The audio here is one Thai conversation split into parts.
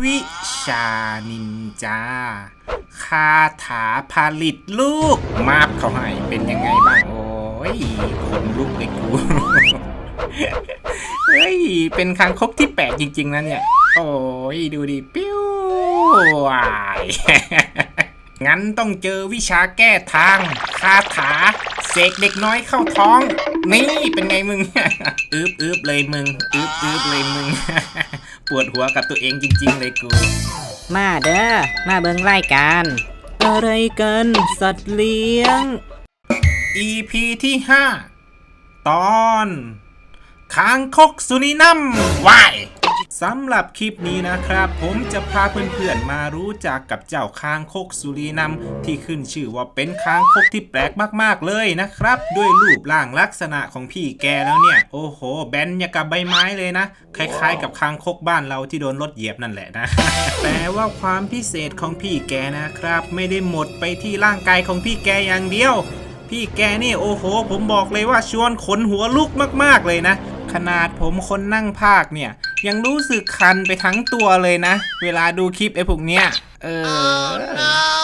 วิชานินจาคาถาผลิตลูก มาบเขาให้เป็นยังไงบ้าง โอ้ยขนลุกเลยกูเฮ้ย เป็นคางคกที่แปลกจริง ๆนะเนี่ย โอ้ย ดูดิ ปิ้วงั้นต้องเจอวิชาแก้ทาง คาถา เสกเด็กน้อยเข้าท้อง นี่เป็นไงมึง อึบอึบเลยมึง อึบอึบเลยมึง ปวดหัวกับตัวเองจริง ๆ เลยกู มาเด้อ มาเบิ่งรายการอะไรกัน สัตว์เลี้ยง EP ที่ 5 ตอนคางคกสุนินัมวาย สำหรับคลิปนี้นะครับ ผมจะพาเพื่อนๆมารู้จักกับเจ้าคางคกสุรินัมที่ขึ้นชื่อว่าเป็นคางคกที่แปลกมากๆเลยนะครับ ด้วยรูปร่างลักษณะของพี่แกแล้วเนี่ย โอ้โห แบนอย่างกับใบไม้เลยนะ คล้ายๆ กับคางคกบ้านเราที่โดนรถเหยียบนั่นแหละนะ แต่ว่าความพิเศษของพี่แกนะครับ ไม่ได้หมดไปที่ร่างกายของพี่แกอย่างเดียว พี่แกนี่โอ้โห ผมบอกเลยว่าชวนขนหัวลุกมากๆเลยนะ ขนาดผมคนนั่งภาคเนี่ย ยังรู้สึกคันไปทั้งตัวเลยนะ เวลาดูคลิปไอ้พวกเนี้ย เออ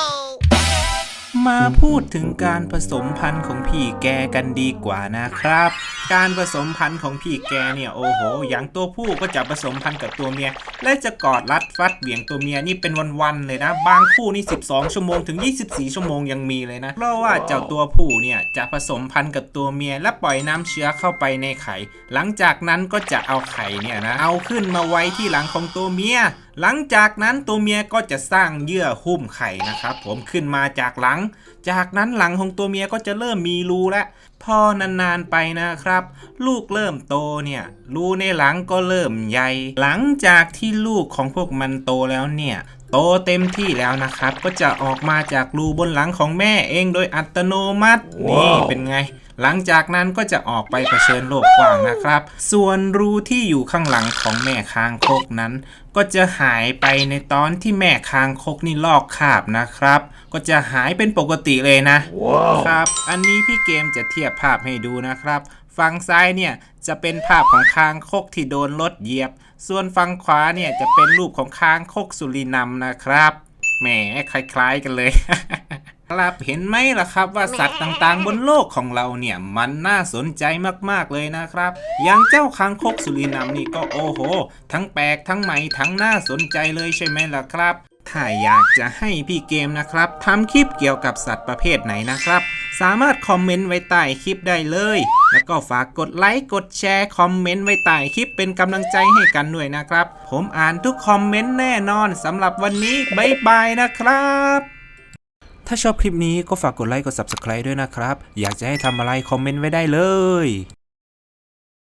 มาพูดถึงการผสมพันธุ์ของพี่แกกันดีกว่านะครับ การผสมพันธุ์ของพี่แกเนี่ยโอ้โห อย่างตัวผู้ก็จะผสมพันธุ์กับตัวเมีย และจะกอดรัดฟัดเหวี่ยงตัวเมียนี่เป็นวันๆเลยนะ บางคู่นี่ 12 ชั่วโมงถึง 24 ชั่วโมงยังมีเลยนะ เพราะว่าเจ้าตัวผู้เนี่ยจะผสมพันธุ์กับตัวเมีย และปล่อยน้ำเชื้อเข้าไปในไข่ หลังจากนั้นก็จะเอาไข่เนี่ยนะเอาขึ้นมาไว้ที่หลังของตัวเมีย หลังจากนั้นตัวเมียก็จะสร้างเยื่อหุ้มไข่นะครับ ผมขึ้นมาจากหลัง จากนั้นหลังของตัวเมียก็จะเริ่มมีรูแล้วพอนานๆไปนะครับ ลูกเริ่มโตเนี่ยรูในหลังก็เริ่มใหญ่ หลังจากที่ลูกของพวกมันโตแล้วเนี่ย โตเต็มที่แล้วนะครับ ก็จะออกมาจากรูบนหลังของแม่เองโดยอัตโนมัติ นี่เป็นไง หลังจากนั้นก็จะออกไปเผชิญโลกกว้างนะครับ ส่วนรูที่อยู่ข้างหลังของแม่คางคกนั้น ก็จะหายไปในตอนที่แม่คางคกนี่ลอกคราบนะครับ ก็จะหายเป็นปกติเลยนะครับ อันนี้พี่เกมจะเทียบภาพให้ดูนะครับ ฝั่งซ้ายเนี่ยจะเป็นภาพของคางคกที่โดนรถเหยียบ ส่วนฝั่งขวาเนี่ยจะเป็นรูปของคางคกสุรินัมนะครับแหมคล้าย ๆกันเลยครับเห็นไหมล่ะครับว่าสัตว์ต่างๆ บนโลกของเราเนี่ยมันน่าสนใจมากๆเลยนะครับ อย่างเจ้าคางคกสุรินัมนี่ก็โอ้โห ทั้งแปลกทั้งใหม่ทั้งน่าสนใจเลยใช่ไหมล่ะครับ ถ้าอยากจะให้พี่เกมนะครับทำคลิปเกี่ยวกับสัตว์ประเภทไหนนะครับ สามารถคอมเมนต์ไว้ใต้คลิปได้เลย แล้วก็ฝากกดไลค์กดแชร์คอมเมนต์ไว้ใต้คลิปเป็นกำลังใจให้กันด้วยนะครับ ผมอ่านทุกคอมเมนต์แน่นอนสำหรับวันนี้บ๊ายบายนะครับ ถ้าชอบคลิปนี้ก็ฝากกดไลค์กด Subscribe ด้วยนะครับ อยากจะให้ทำอะไรคอมเมนต์ไว้ได้เลย